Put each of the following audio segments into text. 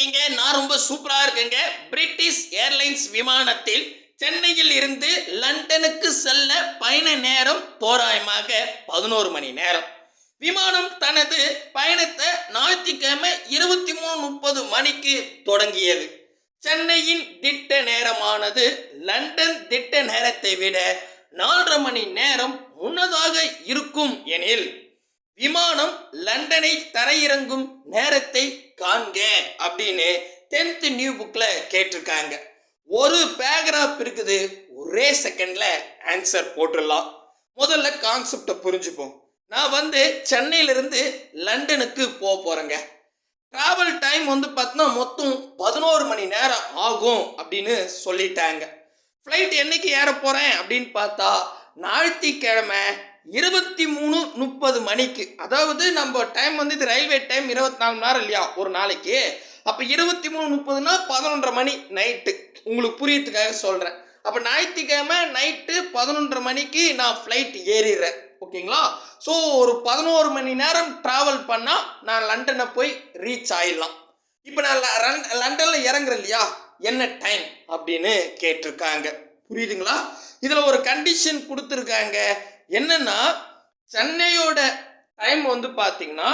இருக்கீங்க நான் ரொம்ப சூப்பராக இருக்கேங்க. பிரிட்டிஷ் ஏர்லைன்ஸ் விமானத்தில் சென்னையில் இருந்து லண்டனுக்கு செல்ல பயண நேரம் தோராயமாக பதினோரு மணி நேரம். விமானம் தனது பயணத்தை ஞாயிற்றுக்கிழமை இருபத்தி மூணு முப்பது மணிக்கு தொடங்கியது. சென்னையின் திட்ட நேரமானது லண்டன் திட்ட நேரத்தை விட நாலரை மணி நேரம் முன்னதாக இருக்கும் எனில் விமானம் லண்டனை தரையிறங்கும் நேரத்தை காண்க அப்படின்னு டென்த் நியூ புக்கில் கேட்டிருக்காங்க. ஒரு பேராகிராஃப் இருக்குது ஒரே செகண்டில் ஆன்சர் போட்டுடலாம். முதல்ல கான்செப்டை புரிஞ்சுப்போம். நான் வந்து சென்னையிலேருந்து லண்டனுக்கு போக போகிறேங்க ட்ராவல் டைம் வந்து பார்த்தோன்னா மொத்தம் பதினோரு மணி நேரம் ஆகும் அப்படின்னு சொல்லிட்டாங்க. ஃப்ளைட் என்னைக்கு ஏற போகிறேன் அப்படின்னு பார்த்தா ஞாயிற்றுக்கிழமை இருபத்தி மூணு முப்பது மணிக்கு. அதாவது நம்ம டைம் வந்து இது ரயில்வே டைம் இருபத்தி நாலு மணி நேரம் இல்லையா? ஒரு நாளைக்கு. அப்போ இருபத்தி மூணு முப்பதுனா பதினொன்றரை மணி நைட்டு உங்களுக்கு புரியறதுக்காக சொல்கிறேன் அப்போ ஞாயிற்றுக்கிழமை நைட்டு பதினொன்றரை மணிக்கு நான் ஃப்ளைட் ஏறிடுறேன். ஓகேங்களா ஸோ ஒரு பதினோரு மணி நேரம் ட்ராவல் பண்ணால் நான் லண்டனை போய் ரீச் ஆயிடலாம். இப்போ நான் லண்டனில் இறங்குறேன் இல்லையா? என்ன டைம் அப்படின்னு கேட்டிருக்காங்க. புரியுதுங்களா? இதில் ஒரு கண்டிஷன் கொடுத்துருக்காங்க. என்னன்னா சென்னையோட டைம் வந்து பார்த்தீங்கன்னா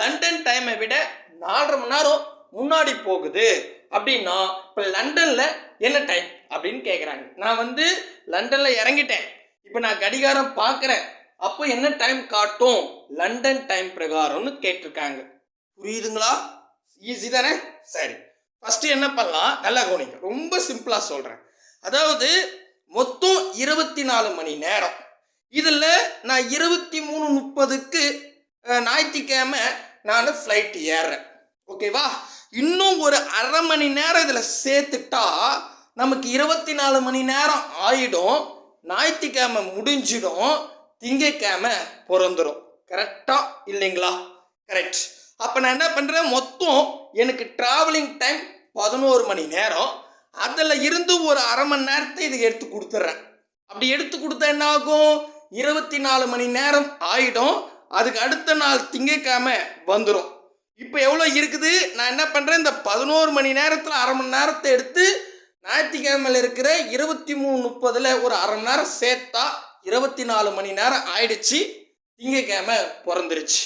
லண்டன் டைமை விட நாலரை மணி நேரம் முன்னாடி போகுது. அப்படின்னா இப்போ லண்டனில் என்ன டைம் அப்படின்னு கேட்குறாங்க நான் வந்து லண்டனில் இறங்கிட்டேன். இப்போ நான் கடிகாரம் பார்க்குறேன் அப்போ என்ன டைம் காட்டும்? லண்டன் டைம் பிரகாரம்னு கேட்டிருக்காங்க. புரியுதுங்களா? ஈஸி தானே? சரி. ஃபஸ்ட்டு என்ன பண்ணலாம்? நல்லா கவனிங்க. ரொம்ப சிம்பிளாக சொல்கிறேன் அதாவது மொத்தம் இருபத்தி நாலு மணி நேரம். இதில் நான் இருபத்தி மூணு முப்பதுக்கு ஞாயிற்றுக்கிழமை நான் ஃப்ளைட் ஏறுறேன். ஓகேவா இன்னும் ஒரு அரை மணி நேரம் இதில் சேர்த்துட்டா நமக்கு இருபத்தி நாலு மணி நேரம் ஆயிடும். ஞாயிற்றுக்கிழமை முடிஞ்சிடும். திங்கக்கிழமை பிறந்துடும் கரெக்டா இல்லைங்களா? கரெக்ட் அப்போ நான் என்ன பண்ணுறேன் மொத்தம் எனக்கு ட்ராவலிங் டைம் பதினோரு மணி நேரம். அதில் இருந்து ஒரு அரை மணி நேரத்தை இதுக்கு எடுத்து கொடுத்துட்றேன். அப்படி எடுத்து கொடுத்தா என்ன ஆகும் இருபத்தி நாலு மணி நேரம் ஆகிடும் அதுக்கு அடுத்த நாள் திங்கக்கிழமை வந்துடும் இப்போ எவ்வளோ இருக்குது? நான் என்ன பண்ணுறேன் இந்த பதினோரு மணி நேரத்தில் அரை மணி நேரத்தை எடுத்து ஞாயிற்றுக்கிழமையில் இருக்கிற இருபத்தி மூணு முப்பதில் ஒரு அரை மணி நேரம் சேர்த்தா இருபத்தி நாலு மணி நேரம் ஆயிடுச்சு. திங்கக்கிழமை பிறந்துருச்சு.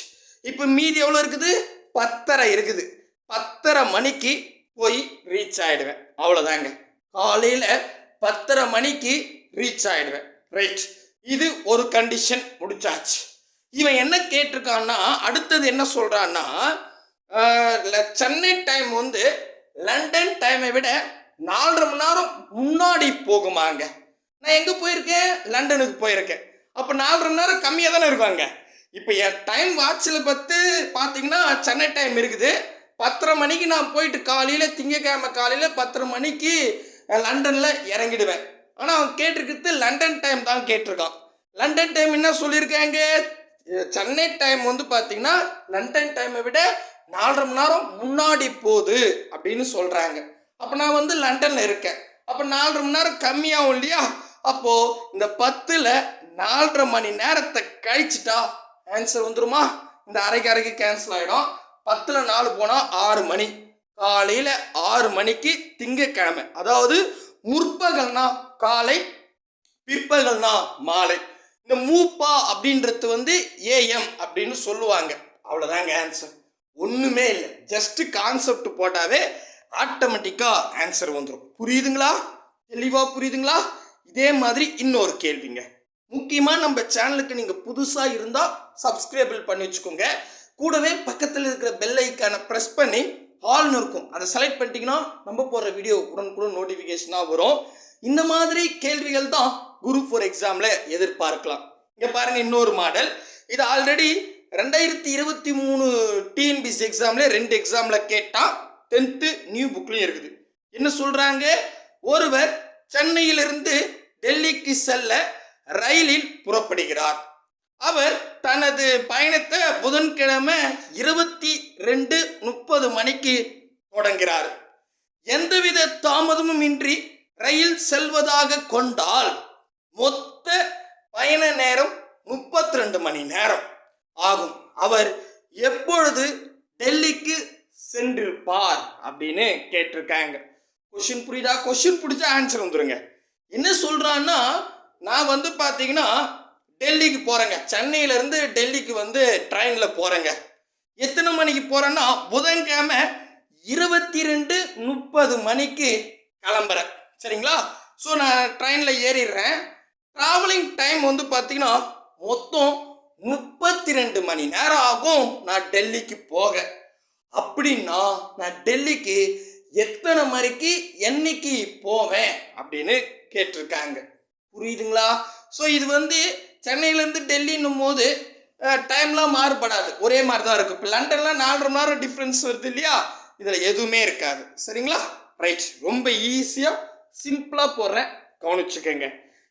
இப்போ மீதி எவ்வளோ இருக்குது? பத்தரை இருக்குது. பத்தரை மணிக்கு போய் ரீச் ஆகிடுவேன் அவ்வளோதாங்க. காலையில் பத்தரை மணிக்கு ரீச் ஆகிடுவேன் ரைட் இது ஒரு கண்டிஷன் முடிச்சாச்சு. இவன் என்ன கேட்டிருக்கான்னா அடுத்தது என்ன சொல்கிறான்னா சென்னை டைம் வந்து லண்டன் டைமை விட நாலரை மணி நேரம் முன்னாடி போகுமாங்க. நான் எங்கே போயிருக்கேன்? லண்டனுக்கு போயிருக்கேன். அப்போ நாலரை மணி நேரம் கம்மியாக தானே இருக்காங்க இப்போ என் டைம் வாட்சில் பார்த்து பார்த்தீங்கன்னா சென்னை டைம் இருக்குது. பத்தரை மணிக்கு நான் போயிட்டு காலையில் திங்கக்கிழமை காலையில் பத்தரை மணிக்கு லண்டனில் இறங்கிடுவேன். ஆனால் அவன் கேட்டிருக்கிறது லண்டன் டைம் தான் கேட்டிருக்கான். லண்டன் டைம் என்ன சொல்லியிருக்காங்க? சென்னை டைம் வந்து பார்த்தீங்கன்னா லண்டன் டைமை விட நாலரை மணி நேரம் முன்னாடி போகுது அப்படின்னு சொல்கிறாங்க அப்போ நான் வந்து லண்டனில் இருக்கேன். அப்போ நாலரை மணி நேரம் கம்மியாகும் இல்லையா? அப்போது இந்த பத்தில் நாலரை மணி நேரத்தை கழிச்சிட்டா ஆன்சர் வந்துருமா? இந்த அரைக்கு அரைக்கு கேன்சல் ஆகிடும் பத்தில் நாலு போனால் ஆறு மணி. காலையில் ஆறு மணிக்கு திங்கக்கிழமை. அதாவது முற்பகல்னா காலை பிற்பகல்னா மாலை. இந்த மூப்பா அப்படின்றது வந்து ஏஎம் அப்படின்னு சொல்லுவாங்க. அவ்வளோதாங்க ஆன்சர் ஒன்றுமே இல்லை. ஜஸ்ட்டு கான்செப்ட் போட்டாவே ஆட்டோமேட்டிக்காக ஆன்சர் வந்துடும் புரியுதுங்களா? தெளிவாக புரியுதுங்களா? இதே மாதிரி இன்னொரு கேள்விங்க. முக்கியமாக நம்ம சேனலுக்கு நீங்கள் புதுசாக இருந்தால் சப்ஸ்கிரைபிள் பண்ணி வச்சுக்கோங்க. கூடவே பக்கத்தில் இருக்கிற பெல் ஐக்கானை ப்ரெஸ் பண்ணி ஆல்னு இருக்கும். அதை செலக்ட் பண்ணிட்டீங்கன்னா நம்ம போடுற வீடியோ உடனுக்குடன் நோட்டிஃபிகேஷனாக வரும். இந்த மாதிரி கேள்விகள் தான் குரூப் ஃபோர் எக்ஸாமில் எதிர்பார்க்கலாம். இங்கே பாருங்கள் இன்னொரு மாடல் இது ஆல்ரெடி ரெண்டாயிரத்தி இருபத்தி மூணு டிஎன்பிசி எக்ஸாமில் ரெண்டு எக்ஸாமில் கேட்டால் டென்த்து நியூ புக்லேயும் இருக்குது. என்ன சொல்கிறாங்க ஒருவர் சென்னையிலிருந்து டெல்லிக்கு செல்ல ரயிலில் புறப்படுகிறார். அவர் தனது பயணத்தை புதன்கிழமை இருபத்தி ரெண்டு முப்பது மணிக்கு தொடங்கிறார் எந்தவித தாமதமும் இன்றி ரயில் செல்வதாக கொண்டால் மொத்த பயண நேரம் முப்பத்தி ரெண்டு மணி நேரம் ஆகும். அவர் எப்பொழுது டெல்லிக்கு சென்றிருப்பார் அப்படின்னு கேட்டிருக்காங்க. கொஷின் புரியுதா? கொஷின் பிடிச்சா ஆன்சர் வந்துருங்க. என்ன சொல்றான்னா நான் வந்து பார்த்தீங்கன்னா டெல்லிக்கு போகிறேங்க சென்னையிலேருந்து டெல்லிக்கு வந்து ட்ரெயினில் போகிறேங்க எத்தனை மணிக்கு போகிறேன்னா புதன்கிழமை இருபத்தி ரெண்டு முப்பது மணிக்கு கிளம்புறேன். சரிங்களா? ஸோ நான் ட்ரெயினில் ஏறிடுறேன். ட்ராவலிங் டைம் வந்து பார்த்தீங்கன்னா மொத்தம் முப்பத்தி ரெண்டு மணி நேரம் ஆகும் நான் டெல்லிக்கு போக. அப்படின்னா நான் டெல்லிக்கு எத்தனை மணிக்கு என்னைக்கு போவேன் அப்படின்னு கேட்டிருக்காங்க. புரியுதுங்களா? ஸோ இது வந்து சென்னையிலேருந்து டெல்லின்னும் போது டைம்லாம் மாறுபடாது. ஒரே மாதிரி தான் இருக்கும். இப்போ லண்டன்லாம் நாலரை மணி நேரம் டிஃப்ரென்ஸ் வருது இல்லையா? இதில் எதுவுமே இருக்காது. சரிங்களா? ரைட் ரொம்ப ஈஸியாக சிம்பிளாக போடுறேன். கவனிச்சுக்கோங்க.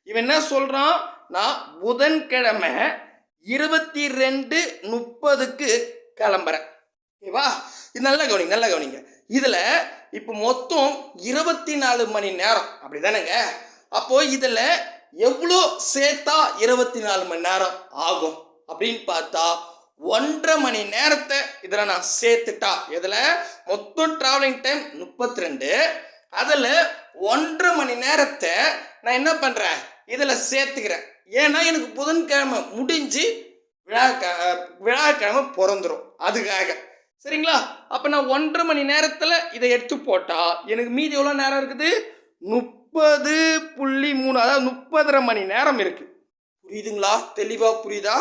இவன் என்ன சொல்கிறான் நான் புதன்கிழமை இருபத்தி ரெண்டு முப்பதுக்கு கிளம்புறேன். ஓகேவா இது நல்லா கவனிங்க நல்லா கவனிங்க. இதில் இப்போ மொத்தம் இருபத்தி நாலு மணி நேரம். அப்படி தானேங்க அப்போது இதில் எவ்வளோ சேர்த்தா இருபத்தி நாலு மணி நேரம் ஆகும் அப்படின்னு பார்த்தா ஒன்றரை மணி நேரத்தை இதில் நான் சேர்த்துட்டா. இதில் மொத்தம் ட்ராவலிங் டைம் முப்பத்தி ரெண்டு அதில் ஒன்றரை மணி நேரத்தை நான் என்ன பண்ணுறேன் இதில் சேர்த்துக்கிறேன். ஏன்னா எனக்கு புதன்கிழமை முடிஞ்சு விழாக்க விழாக்கிழமை பிறந்துடும் அதுக்காக. சரிங்களா? அப்போ நான் ஒன்றரை மணி நேரத்தில் இதை எடுத்து போட்டால் எனக்கு மீதி எவ்வளோ நேரம் இருக்குது? முப்பது புள்ளி மூணு அதாவது முப்பதரை மணி நேரம் இருக்குது புரியுதுங்களா? தெளிவாக புரியுதா?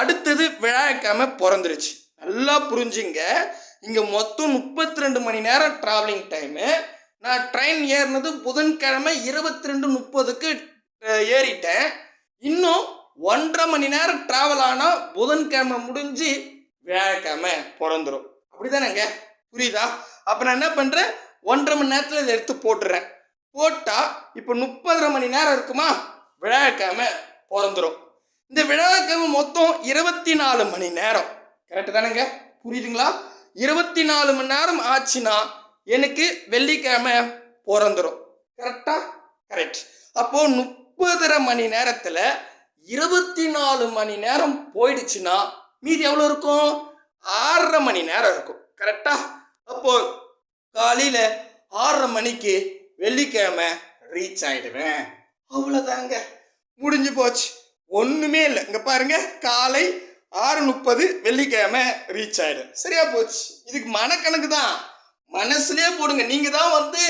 அடுத்தது விழாக்கிழமை பிறந்துருச்சு. நல்லா புரிஞ்சுங்க. இங்கே மொத்தம் முப்பத்தி ரெண்டு மணி நேரம் ட்ராவலிங் டைமு நான் ட்ரெயின் ஏறினது புதன்கிழமை இருபத்தி ரெண்டு முப்பதுக்கு ஏறிட்டேன். இன்னும் ஒன்றரை மணி நேரம் ட்ராவல் ஆனால் புதன்கிழமை முடிஞ்சு வியாழக்கிழமை பிறந்துடும் அப்படிதானேங்க? புரியுதா? அப்போ நான் என்ன பண்ணுறேன் ஒன்றரை மணி நேரத்தில் இதை எடுத்து போட்டுறேன். போட்டால் இப்போ முப்பதரை மணி நேரம் இருக்குமா? விழாக்கிழமை பிறந்துடும் இந்த விழாக்கிழமை மொத்தம் இருபத்தி நாலு மணி நேரம். கரெக்டு தானேங்க? புரியுதுங்களா? இருபத்தி நாலு மணி நேரம் ஆச்சுன்னா எனக்கு வெள்ளிக்கிழமை பிறந்துடும் கரெக்டா கரெக்ட் அப்போ முப்பதரை மணி நேரத்தில் இருபத்தி நாலு மணி நேரம் போயிடுச்சுன்னா மீதி எவ்வளோ இருக்கும்? ஆறரை மணி நேரம் இருக்கும். கரெக்டா அப்போ காலையில் ஆறரை மணிக்கு வெள்ளிக்கிழமை ரீச் ஆயிடுவேன். அவ்வளோதாங்க முடிஞ்சு போச்சு. ஒன்றுமே இல்லை. இங்கே பாருங்க காலை ஆறு முப்பது வெள்ளிக்கிழமை ரீச் ஆகிடும் சரியா போச்சு. இதுக்கு மனக்கணக்கு தான். மனசுலேயே போடுங்க. நீங்கள் தான் வந்து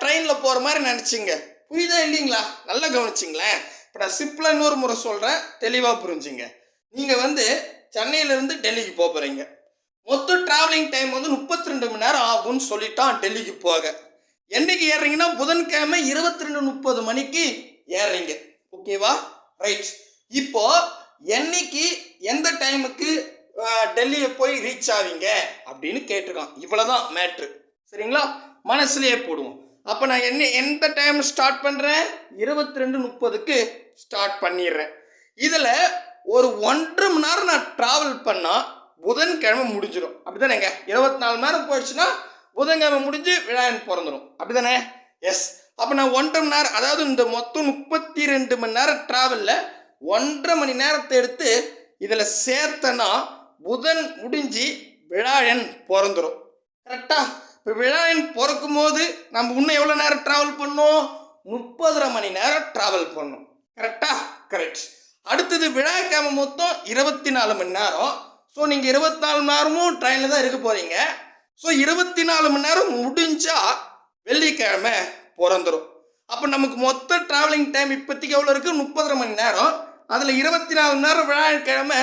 ட்ரெயினில் போகிற மாதிரி நினச்சிங்க. புரியுதா இல்லைங்களா? நல்லா கவனிச்சிங்களேன். இப்போ நான் சிம்பிளாக இன்னொரு முறை சொல்கிறேன் தெளிவாக புரிஞ்சுங்க. நீங்கள் வந்து சென்னையிலேருந்து டெல்லிக்கு போக போகிறீங்க மொத்தம் ட்ராவலிங் டைம் வந்து முப்பத்தி ரெண்டு மணி நேரம் ஆகும்னு சொல்லிட்டான் டெல்லிக்கு போக. என்னைக்கு ஏறுறீங்கன்னா புதன்கிழமை இருபத்தி ரெண்டு முப்பது மணிக்கு ஏறுறீங்க. ஓகேவா ரைட் இப்போ என்னைக்கு எந்த டைமுக்கு டெல்லியை போய் ரீச் ஆவீங்க? அப்படின்னு கேட்டிருக்கான். இவ்வளோதான் மேட்ரு சரிங்களா? மனசுலயே போடுவோம். அப்போ நான் என்ன எந்த டைம் ஸ்டார்ட் பண்ணுறேன் இருபத்தி ரெண்டு முப்பதுக்கு ஸ்டார்ட் பண்ணிடுறேன். இதில் ஒரு ஒன்றரை மணி நேரம் நான் ட்ராவல் பண்ணால் புதன்கிழமை முடிஞ்சிடும் அப்படிதானேங்க இருபத்தி நாலு மணி நேரம் போயிடுச்சுன்னா புதன்கிழமை முடிஞ்சு விழாயன் பிறந்துடும் அப்படிதானே? எஸ் அப்போ நான் ஒன்றரை மணி நேரம் அதாவது இந்த மொத்தம் முப்பத்தி ரெண்டு மணி நேரம் ட்ராவலில் ஒன்றரை மணி நேரத்தை எடுத்து இதில் சேர்த்தனா புதன் முடிஞ்சு விழாயன் பிறந்துடும் கரெக்டா இப்போ விழாயன் பிறக்கும் போது நம்ம இன்னும் எவ்வளோ நேரம் ட்ராவல் பண்ணோம்? முப்பதரை மணி நேரம் ட்ராவல் பண்ணோம். கரெக்டா கரெக்ட் அடுத்தது விழாக்கிழமை மொத்தம் இருபத்தி நாலு மணி நேரம். ஸோ நீங்கள் இருபத்தி நாலு மணி நேரமும் ட்ரெயினில் தான் இருக்க போகிறீங்க ஸோ இருபத்தி நாலு மணி நேரம் முடிஞ்சா வெள்ளிக்கிழமை பிறந்துடும் அப்போ நமக்கு மொத்த ட்ராவலிங் டைம் இப்போதைக்கு எவ்வளோ இருக்குது முப்பதரை மணி நேரம். அதில் இருபத்தி நாலு மணி நேரம் வியாழக்கிழமை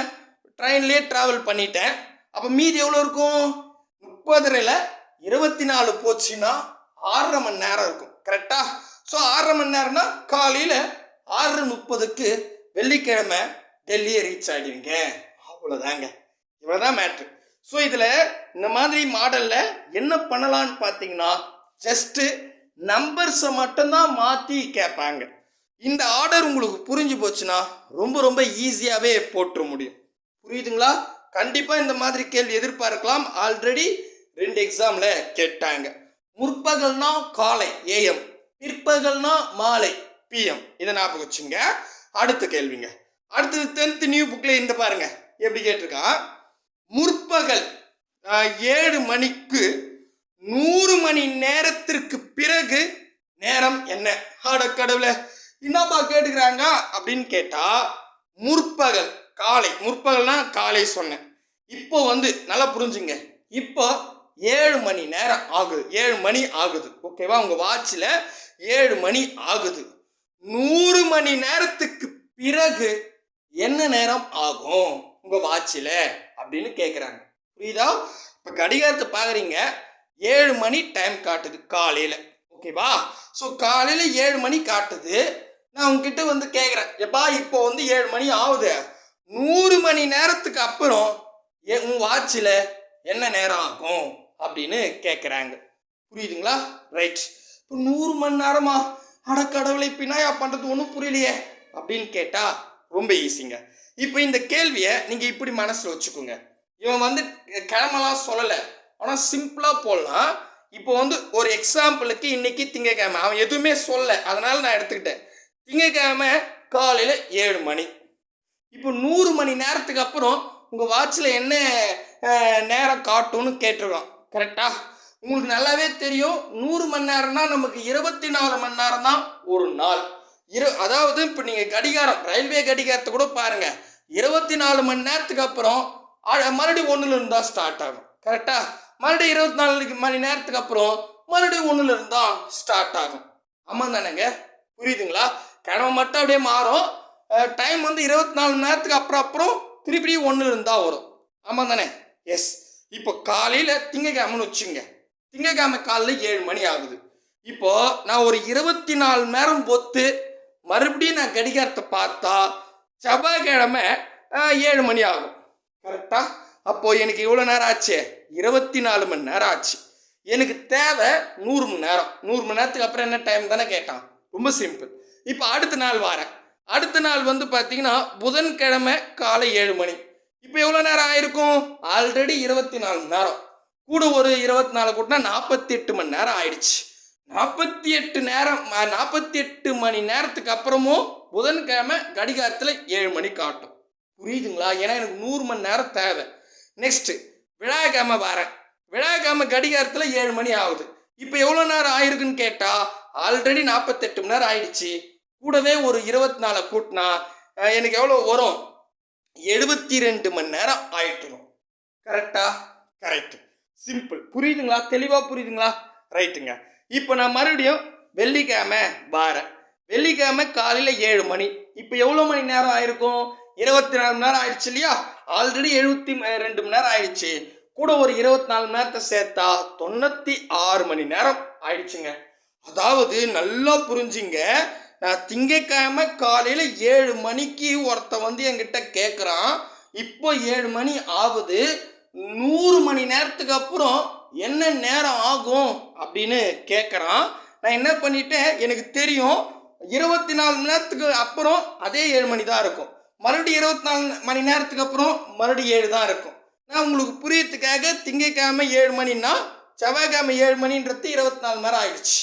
ட்ரெயின்லேயே ட்ராவல் பண்ணிட்டேன். அப்போ மீதி எவ்வளோ இருக்கும்? முப்பதரையில் இருபத்தி நாலு போச்சுன்னா ஆறரை மணி நேரம் இருக்கும். கரெக்டாக ஸோ ஆறரை மணி நேரம்னா காலையில் ஆறு முப்பதுக்கு வெள்ளிக்கிழமை டெல்லியை ரீச் ஆகிடுவீங்க அவ்வளோதாங்க இவ்வளோதான் மேட்ரு ஸோ இதில் இந்த மாதிரி மாடலில் என்ன பண்ணலான்னு பார்த்தீங்கன்னா ஜஸ்ட்டு நம்பர்ஸை மட்டும்தான் மாற்றி கேட்பாங்க. இந்த ஆர்டர் உங்களுக்கு புரிஞ்சு போச்சுன்னா ரொம்ப ரொம்ப ஈஸியாகவே போட்டுற முடியும். புரியுதுங்களா? கண்டிப்பாக இந்த மாதிரி கேள்வி எதிர்பார்க்கலாம். ஆல்ரெடி ரெண்டு எக்ஸாமில் கேட்டாங்க. முற்பகல்னா காலை ஏஎம் பிற்பகல்னா மாலை பிஎம் இதை ஞாபகம் வச்சுங்க. அடுத்த கேள்விங்க. அடுத்தது டென்த் நியூ புக்கில் இந்த பாருங்க. எப்படி கேட்டிருக்கான்? முற்பகல் ஏழு மணிக்கு நூறு மணி நேரத்திற்கு பிறகு நேரம் என்ன? ஆட கடவுளே என்னப்பா கேட்டுக்கிறாங்க அப்படின்னு கேட்டா முற்பகல் காலை முற்பகல்னா காலை சொன்னேன். இப்போ வந்து நல்லா புரிஞ்சுங்க. இப்போ ஏழு மணி நேரம் ஆகுது. ஏழு மணி ஆகுது. ஓகேவா? உங்க வாட்சில் ஏழு மணி ஆகுது. நூறு மணி நேரத்துக்கு பிறகு என்ன நேரம் ஆகும்? உங்க வாட்சில். அப்படின்னு கேட்குறாங்க புரியுதா? இப்போ கடிகாரத்தை பார்க்குறீங்க ஏழு மணி டைம் காட்டுது காலையில். ஓகேவா ஸோ காலையில் ஏழு மணி காட்டுது. நான் உங்ககிட்ட வந்து கேட்குறேன் எப்பா இப்போ வந்து ஏழு மணி ஆகுது. நூறு மணி நேரத்துக்கு அப்புறம் உன் வாட்சில் என்ன நேரம் ஆகும்? அப்படின்னு கேட்குறாங்க புரியுதுங்களா? ரைட் இப்போ நூறு மணி நேரமா? அடக்கடவுளை பின்னாயா பண்ணுறது ஒன்றும் புரியலையே. அப்படின்னு கேட்டால் ரொம்ப ஈஸிங்க இப்போ இந்த கேள்வியை நீங்கள் இப்படி மனசில் வச்சுக்கோங்க. இவன் வந்து கிழமெல்லாம் சொல்லலை. ஆனால் சிம்பிளாக போடலாம். இப்போ வந்து ஒரு எக்ஸாம்பிளுக்கு இன்னைக்கு திங்கக்கிழமை. அவன் எதுவுமே சொல்ல அதனால நான் எடுத்துக்கிட்டேன். திங்கக்கிழமை காலையில் ஏழு மணி. இப்போ நூறு மணி நேரத்துக்கு அப்புறம் உங்கள் வாட்சில் என்ன நேரம் காட்டும்னு கேட்டிருக்கோம் கரெக்டாக உங்களுக்கு நல்லாவே தெரியும். நூறு மணி நேரம்னா நமக்கு இருபத்தி நாலு மணி நேரம் தான் ஒரு நாள். இரு அதாவது இப்போ நீங்கள் கடிகாரம் ரயில்வே கடிகாரத்தை கூட பாருங்கள் இருபத்தி நாலு மணி நேரத்துக்கு அப்புறம் மறுபடியும் ஒன்றுல இருந்தால் ஸ்டார்ட் ஆகும். கரெக்டாக மறுபடியும் இருபத்தி நாலு மணி நேரத்துக்கு அப்புறம் மறுபடியும் ஒன்றுல இருந்தால் ஸ்டார்ட் ஆகும். ஆமாம் தானேங்க? புரியுதுங்களா? கிழமை மட்டும் அப்படியே மாறும். டைம் வந்து இருபத்தி நாலு மணி நேரத்துக்கு அப்புறம் அப்புறம் திருப்பி ஒன்றுல இருந்தால் வரும். ஆமாம் தானே? எஸ் இப்போ காலையில் திங்கக்கிழமைன்னு வச்சுங்க திங்கக்கிழமை காலையில் ஏழு மணி ஆகுது. இப்போ நான் ஒரு இருபத்தி நாலு நேரம் பொத்து மறுபடியும் நான் கடிகாரத்தை பார்த்தா செவ்வாய்க்கிழமை ஏழு மணி ஆகும். கரெக்டா அப்போ எனக்கு எவ்வளோ நேரம் ஆச்சு? இருபத்தி நாலு மணி நேரம் ஆச்சு. எனக்கு தேவை நூறு மணி நேரம். நூறு மணி நேரத்துக்கு அப்புறம் என்ன டைம் தானே கேட்டான். ரொம்ப சிம்பிள் இப்போ அடுத்த நாள் வரேன். அடுத்த நாள் வந்து பார்த்தீங்கன்னா புதன்கிழமை காலை ஏழு மணி. இப்போ எவ்வளோ நேரம் ஆயிருக்கும்? ஆல்ரெடி இருபத்தி நாலு மணி நேரம். கூட ஒரு இருபத்தி நாலு கூட்டினா நாற்பத்தி எட்டு மணி நேரம் ஆயிடுச்சு. நாற்பத்தி எட்டு நேரம் நாற்பத்தி எட்டு மணி நேரத்துக்கு அப்புறமும் புதன்கிழமை கடிகாரத்தில் ஏழு மணி காட்டும். புரியுதுங்களா? ஏன்னா எனக்கு நூறு மணி நேரம் தேவை. நெக்ஸ்ட்டு விழாக்கிழமை வரேன். விழாக்கிழமை கடிகாரத்தில் ஏழு மணி ஆகுது. இப்போ எவ்வளோ நேரம் ஆயிருக்குன்னு கேட்டால் ஆல்ரெடி நாற்பத்தெட்டு மணி நேரம் ஆயிடுச்சு. கூடவே ஒரு இருபத்தி நாலு கூட்டினா எனக்கு எவ்வளோ வரும்? எழுபத்தி ரெண்டு மணி நேரம் ஆயிட்டுரும். கரெக்டா கரெக்டு சிம்பிள் புரியுதுங்களா? தெளிவாக புரியுதுங்களா? ரைட்டுங்க இப்போ நான் மறுபடியும் வெள்ளிக்கிழமை வாரேன். வெள்ளிக்கிழமை காலையில் ஏழு மணி. இப்போ எவ்வளோ மணி நேரம் ஆயிருக்கும்? இருபத்தி நாலு மணி நேரம் ஆயிடுச்சு இல்லையா? ஆல்ரெடி எழுபத்தி ரெண்டு மணி நேரம் ஆயிடுச்சு. கூட ஒரு இருபத்தி நாலு மணி நேரத்தை சேர்த்தா தொண்ணூற்றி ஆறு மணி நேரம் ஆயிடுச்சுங்க. அதாவது நல்லா புரிஞ்சுங்க. நான் திங்கக்கிழமை காலையில் ஏழு மணிக்கு ஒருத்தன் வந்து என்கிட்ட கேட்குறான் இப்போ ஏழு மணி ஆகுது. நூறு மணி நேரத்துக்கு அப்புறம் என்ன நேரம் ஆகும் அப்படின்னு கேட்குறான் நான் என்ன பண்ணிட்டேன்? எனக்கு தெரியும். இருபத்தி நாலு மணி நேரத்துக்கு அப்புறம் அதே ஏழு மணி தான் இருக்கும். மறுபடியும் இருபத்தி நாலு மணி நேரத்துக்கு அப்புறம் மறுபடியும் ஏழு தான் இருக்கும். நான் உங்களுக்கு புரியறதுக்காக திங்கக்கிழமை ஏழு மணின்னா செவ்வாய்க்கிழமை ஏழு மணின்றது இருபத்தி நாலு மணி நேரம் ஆயிடுச்சு.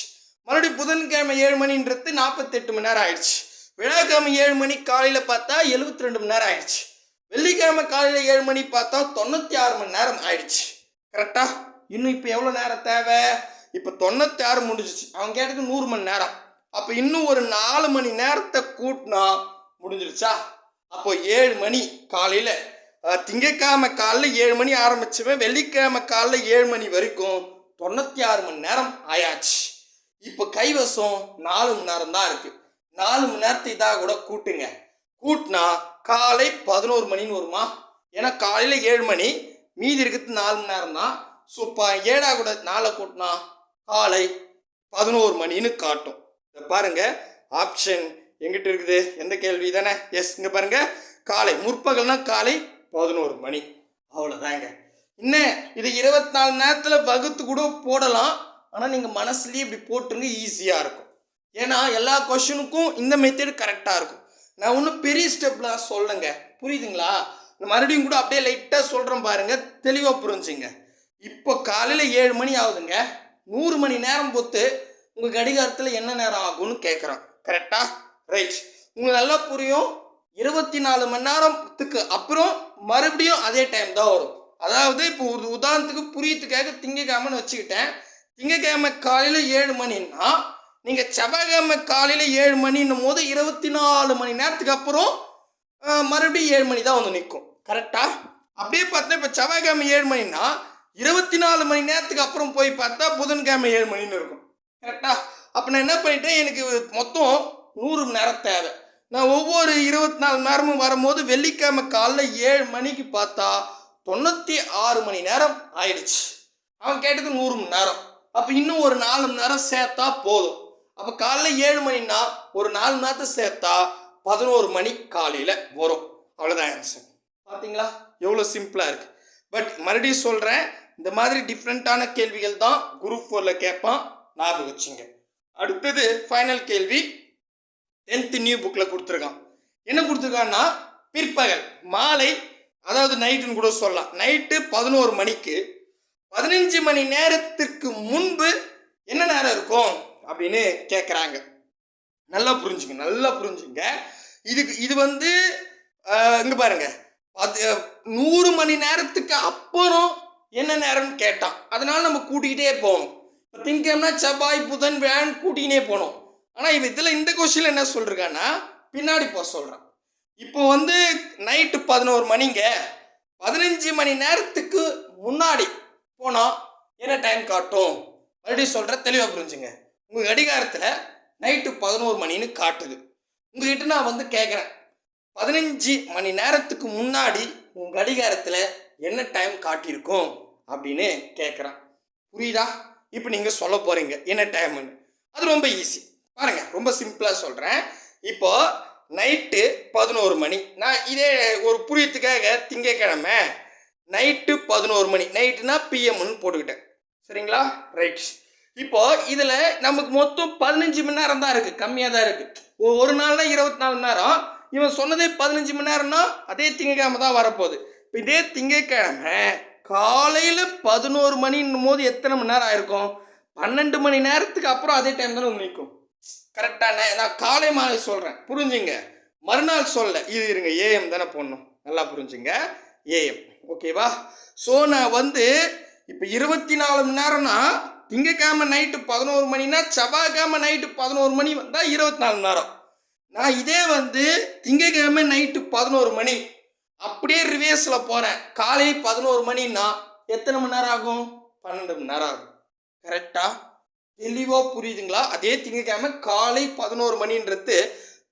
மறுபடியும் புதன்கிழமை ஏழு மணின்றது நாற்பத்தெட்டு மணி நேரம் ஆயிடுச்சு. விழாக்கிழமை ஏழு மணி காலையில் பார்த்தா எழுபத்தி ரெண்டு மணி நேரம் ஆயிடுச்சு. வெள்ளிக்கிழமை காலையில் ஏழு மணி பார்த்தா தொண்ணூற்றி ஆறு மணி நேரம் ஆயிடுச்சு. கரெக்டா இன்னும் இப்போ எவ்வளோ நேரம் தேவை? இப்போ தொண்ணூற்றி ஆறு முடிஞ்சிச்சு. அவன் கேட்டது நூறு மணி நேரம். அப்போ இன்னும் ஒரு நாலு மணி நேரத்தை கூட்டினா முடிஞ்சிருச்சா? அப்போ ஏழு மணி காலையில் திங்கக்கிழமை காலைல ஏழு மணி ஆரம்பிச்சுவேன். வெள்ளிக்கிழமை காலைல ஏழு மணி வரைக்கும் தொண்ணூற்றி ஆறு மணி நேரம் ஆயாச்சு. இப்போ கைவசம் நாலு மணி நேரம் தான் இருக்குது நாலு மணி நேரத்தை இதாக கூட கூட்டுங்க. கூட்டினா காலை பதினோரு மணின்னு வருமா? ஏன்னா காலையில் ஏழு மணி மீதி இருக்கிறது நாலு மணி நேரம் தான். ஸோ இப்போ ஏழாக கூட நாளை கூட்டினா காலை பதினோரு மணின்னு காட்டும். இதை பாருங்க. ஆப்ஷன் எங்கிட்ட இருக்குது? எந்த கேள்வி? தானே எஸ் இங்கே பாருங்க. காலை முற்பகல்னா காலை பதினோரு மணி. அவ்வளோதாங்க என்ன இது இருபத்தி நாலு நேரத்தில் வகுத்து கூட போடலாம். ஆனால் நீங்கள் மனசுலேயே இப்படி போட்டுருங்க ஈஸியாக இருக்கும். ஏன்னா எல்லா கொஷனுக்கும் இந்த மெத்தடு கரெக்டாக இருக்கும். நான் ஒன்றும் பெரிய ஸ்டெப்லாம் சொல்லுங்க. புரியுதுங்களா? இந்த மறுபடியும் கூட அப்படியே லைட்டாக சொல்கிறேன் பாருங்க. தெளிவாக புரிஞ்சுங்க. இப்போ காலையில் ஏழு மணி ஆகுதுங்க. நூறு மணி நேரம் பொறுத்து உங்கள் கடிகாரத்தில் என்ன நேரம் ஆகும்னு கேட்குறான் கரெக்டா ரைட் உங்களுக்கு நல்லா புரியும். இருபத்தி நாலு மணி நேரத்துக்கு அப்புறம் மறுபடியும் அதே டைம் தான் வரும். அதாவது இப்போ ஒரு உதாரணத்துக்கு புரியத்துக்காக திங்கக்கிழமைன்னு வச்சுக்கிட்டேன். திங்கக்கிழமை காலையில் ஏழு மணின்னா நீங்கள் செவ்வாய்க்கிழமை காலையில் ஏழு மணின்னும் போது இருபத்தி நாலு மணி நேரத்துக்கு அப்புறம் மறுபடியும் ஏழு மணி தான் வந்து நிற்கும். கரெக்டாக அப்படியே பார்த்தா இப்போ செவ்வாய்க்கிழமை ஏழு மணின்னா இருபத்தி நாலு மணி நேரத்துக்கு அப்புறம் போய் பார்த்தா புதன்கிழமை ஏழு மணின்னு இருக்கும். கரெக்டா? அப்போ நான் என்ன பண்ணிட்டேன்? எனக்கு மொத்தம் நூறு மணி நேரம் தேவை. நான் ஒவ்வொரு இருபத்தி நாலு மணி நேரமும் வரும்போது வெள்ளிக்கிழமை காலைல ஏழு மணிக்கு பார்த்தா தொண்ணூற்றி ஆறு மணி நேரம் ஆயிடுச்சு. அவன் கேட்டது நூறு மணி நேரம். அப்போ இன்னும் ஒரு நாலு மணி நேரம் சேர்த்தா போதும். அப்போ காலைல ஏழு மணின்னா ஒரு நாலு மணி நேரத்தை சேர்த்தா பதினோரு மணி காலையில் வரும். அவ்வளோதான் ஆன்சர் பார்த்தீங்களா எவ்வளோ சிம்பிளாக இருக்குது பட் மறுபடியும் சொல்கிறேன் இந்த மாதிரி டிஃப்ரெண்ட்டான கேள்விகள் தான் குரூப் ஃபோரில் கேட்பான். ஞாபகம் வச்சுங்க. அடுத்தது ஃபைனல் கேள்வி. டென்த்து நியூ புக்கில் கொடுத்துருக்கான். என்ன கொடுத்துருக்கான்னா பிற்பகல் மாலை அதாவது நைட்டுன்னு கூட சொல்லலாம். நைட்டு பதினோரு மணிக்கு பதினஞ்சு மணி நேரத்திற்கு முன்பு என்ன நேரம் இருக்கும்? அப்படின்னு கேட்குறாங்க நல்லா புரிஞ்சுங்க நல்லா புரிஞ்சுங்க. இதுக்கு இது வந்து இங்கே பாருங்க. பத்து நூறு மணி நேரத்துக்கு அப்புறம் என்ன நேரம்னு கேட்டான். அதனால நம்ம கூட்டிக்கிட்டே போகணும் திங்கம்னா செவ்வாய் புதன் வியாழன் கூட்டினே போகணும் ஆனால் இது இதில் இந்த கொஸ்டினில் என்ன சொல்லிருக்கான்னா பின்னாடி போக சொல்கிறான் இப்போ வந்து நைட்டு பதினோரு மணிங்க. பதினஞ்சு மணி நேரத்துக்கு முன்னாடி போனால் என்ன டைம் காட்டும்? மறுபடியும் சொல்கிற தெளிவாக புரிஞ்சுங்க. உங்கள் கடிகாரத்தில் நைட்டு பதினோரு மணின்னு காட்டுது. உங்ககிட்ட நான் வந்து கேட்குறேன் பதினஞ்சு மணி நேரத்துக்கு முன்னாடி உங்கள் கடிகாரத்தில் என்ன டைம் காட்டியிருக்கும்? அப்படின்னு கேட்குறான் புரியுதா? இப்போ நீங்கள் சொல்ல போகிறீங்க என்ன டைம்னு அது ரொம்ப ஈஸி பாருங்கள் ரொம்ப சிம்பிளாக சொல்கிறேன் இப்போ நைட்டு பதினோரு மணி. நான் இதே ஒரு புரியத்துக்காக திங்கக்கிழமை நைட்டு பதினோரு மணி. நைட்டுனா பிஎம்னு போட்டுக்கிட்டேன். சரிங்களா? ரைட் இப்போ இதில் நமக்கு மொத்தம் பதினஞ்சு மணி நேரம் தான் இருக்குது கம்மியாக தான் இருக்குது ஒரு நாள்னா இருபத்தி நாலு மணி நேரம். இவன் சொன்னதே பதினஞ்சு மணி நேரம்னா அதே திங்கக்கிழமை தான் வரப்போகுது. இப்போ இதே திங்கக்கிழமை காலையில் பதினோரு மணின்னும் போது எத்தனை மணி நேரம் ஆயிருக்கும்? பன்னெண்டு மணி நேரத்துக்கு அப்புறம் அதே டைம் தானே நிற்கும் கரெக்டாக நான் காலை மாலை சொல்கிறேன் புரிஞ்சுங்க. மறுநாள் சொல்ல. இது இருங்க ஏஎம் தானே போடணும். நல்லா புரிஞ்சுங்க. ஏஎம் ஓகேவா ஸோ நான் வந்து இப்போ இருபத்தி நாலு மணி நேரம்னா திங்கக்கிழமை நைட்டு பதினோரு மணினா செவ்வாய்க்கிழமை நைட்டு பதினோரு மணி வந்தால் இருபத்தி நாலு மணி நேரம். நான் இதே வந்து திங்கக்கிழமை நைட்டு பதினோரு மணி அப்படியே ரிவேர்ஸில் போகிறேன் காலை பதினோரு மணின்னா எத்தனை மணி நேரம் ஆகும்? பன்னெண்டு மணி நேரம் ஆகும். கரெக்டாக தெளிவாக புரியுதுங்களா? அதே திங்கக்கிழமை காலை பதினோரு மணின்றது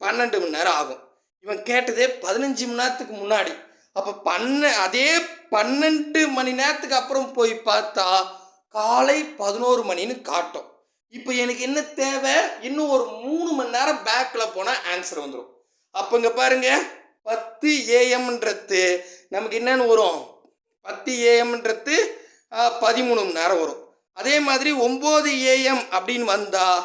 பன்னெண்டு மணி நேரம் ஆகும். இவன் கேட்டதே பதினஞ்சு மணி நேரத்துக்கு முன்னாடி. அப்போ பன்ன அதே பன்னெண்டு மணி நேரத்துக்கு அப்புறம் போய் பார்த்தா காலை பதினோரு மணின்னு காட்டும். இப்போ எனக்கு என்ன தேவை? இன்னும் ஒரு மூணு மணி நேரம் பேக்கில் போனால் ஆன்சர் வந்துடும் அப்போ இங்கே பத்து ஏஎம்ன்றது நமக்கு என்னென்னு வரும்? பத்து ஏஎம்ன்றது பதிமூணு மணி நேரம் வரும். அதே மாதிரி ஒம்பது ஏஎம் அப்படின்னு வந்தால்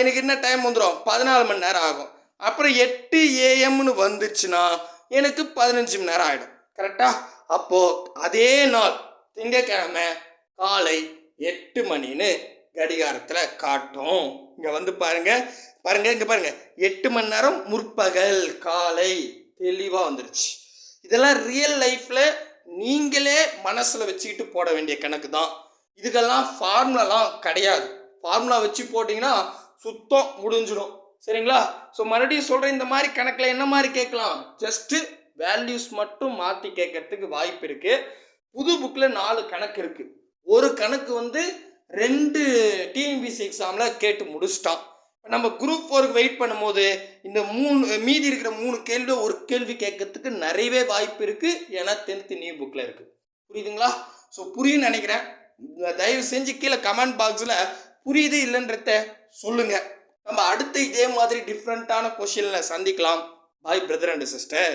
எனக்கு என்ன டைம் வந்துடும் பதினாலு மணி நேரம் ஆகும். அப்புறம் எட்டு ஏஎம்னு வந்துச்சுன்னா எனக்கு பதினஞ்சு மணி நேரம் ஆகிடும் கரெக்டாக அப்போது அதே நாள் திங்கக்கிழமை காலை எட்டு மணின்னு கடிகாரத்தில் காட்டும். இங்கே வந்து பாருங்க பாருங்கள் இங்கே பாருங்கள் எட்டு மணி நேரம் முற்பகல் காலை தெளிவாக வந்துருச்சு. இதெல்லாம் ரியல் லைஃப்பில் நீங்களே மனசில் வச்சுக்கிட்டு போட வேண்டிய கணக்கு தான் இதுக்கெல்லாம் ஃபார்முலாலாம் கிடையாது. ஃபார்முலா வச்சு போட்டிங்கன்னா சுத்தம் முடிஞ்சிடும். சரிங்களா? ஸோ மறுபடியும் சொல்கிறேன் இந்த மாதிரி கணக்கில் என்ன மாதிரி கேட்கலாம்? ஜஸ்ட்டு வேல்யூஸ் மட்டும் மாற்றி கேட்கறதுக்கு வாய்ப்பு இருக்குது புது புக்கில் நாலு கணக்கு இருக்குது ஒரு கணக்கு வந்து ரெண்டு டிஎன்பிசி எக்ஸாமில் கேட்டு முடிச்சிட்டான். நம்ம குரூப் ஃபோருக்கு வெயிட் பண்ணும்போது இந்த மூணு மீதி இருக்கிற மூணு கேள்வி ஒரு கேள்வி கேட்கறதுக்கு நிறையவே வாய்ப்பு இருக்குது ஏன்னா டென்த்து நியூ புக்கில் இருக்குது புரியுதுங்களா? ஸோ புரியுன்னு நினைக்கிறேன். தயவு செஞ்சு கீழே கமெண்ட் பாக்ஸில் புரியுது இல்லைன்றத சொல்லுங்கள் நம்ம அடுத்த இதே மாதிரி டிஃப்ரெண்ட்டான கொஷினில் சந்திக்கலாம். பாய் பிரதர் அண்ட் சிஸ்டர்